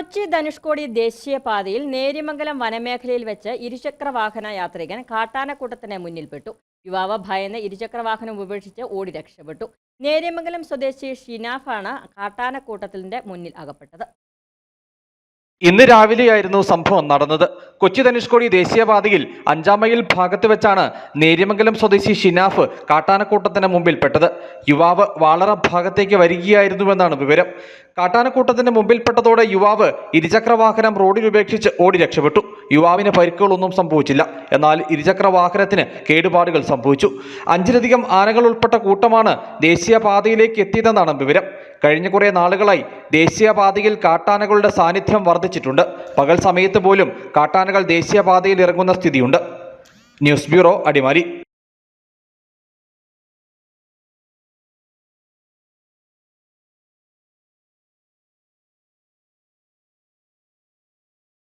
കൊച്ചി ധനുഷ്കോടി ദേശീയപാതയിൽ നേര്യമംഗലം വനമേഖലയിൽ വെച്ച് ഇരുചക്ര വാഹന യാത്രികൻ കാട്ടാനക്കൂട്ടത്തിന് മുന്നിൽപ്പെട്ടു. യുവാവ് ഭയന്ന് ഇരുചക്ര വാഹനം ഉപേക്ഷിച്ച് ഓടി രക്ഷപ്പെട്ടു. നേര്യമംഗലം സ്വദേശി ഷിനാഫാണ് കാട്ടാനക്കൂട്ടത്തിന്റെ മുന്നിൽ അകപ്പെട്ടത്. ഇന്ന് രാവിലെയായിരുന്നു സംഭവം നടന്നത്. കൊച്ചി ധനുഷ്കോടി ദേശീയപാതയിൽ അഞ്ചാം മൈൽ ഭാഗത്ത് വെച്ചാണ് നേര്യമംഗലം സ്വദേശി ഷിനാഫ് കാട്ടാനക്കൂട്ടത്തിന് മുമ്പിൽപ്പെട്ടത്. യുവാവ് വാളറ ഭാഗത്തേക്ക് വരികയായിരുന്നുവെന്നാണ് വിവരം. കാട്ടാനക്കൂട്ടത്തിന്റെ മുമ്പിൽപ്പെട്ടതോടെ യുവാവ് ഇരുചക്ര വാഹനം റോഡിൽ ഉപേക്ഷിച്ച് ഓടി രക്ഷപ്പെട്ടു. യുവാവിന് പരിക്കുകളൊന്നും സംഭവിച്ചില്ല. എന്നാൽ ഇരുചക്ര വാഹനത്തിന് കേടുപാടുകൾ സംഭവിച്ചു. അഞ്ചിലധികം ആനകൾ ഉൾപ്പെട്ട കൂട്ടമാണ് ദേശീയപാതയിലേക്ക് എത്തിയതെന്നാണ് വിവരം. കഴിഞ്ഞ കുറേ നാളുകളായി ദേശീയപാതയിൽ കാട്ടാനകളുടെ സാന്നിധ്യം വർദ്ധിച്ചിട്ടുണ്ട്. പകൽ സമയത്ത് പോലും കാട്ടാനകൾ ദേശീയപാതയിൽ ഇറങ്ങുന്ന സ്ഥിതിയുണ്ട്. News bureau Adimali.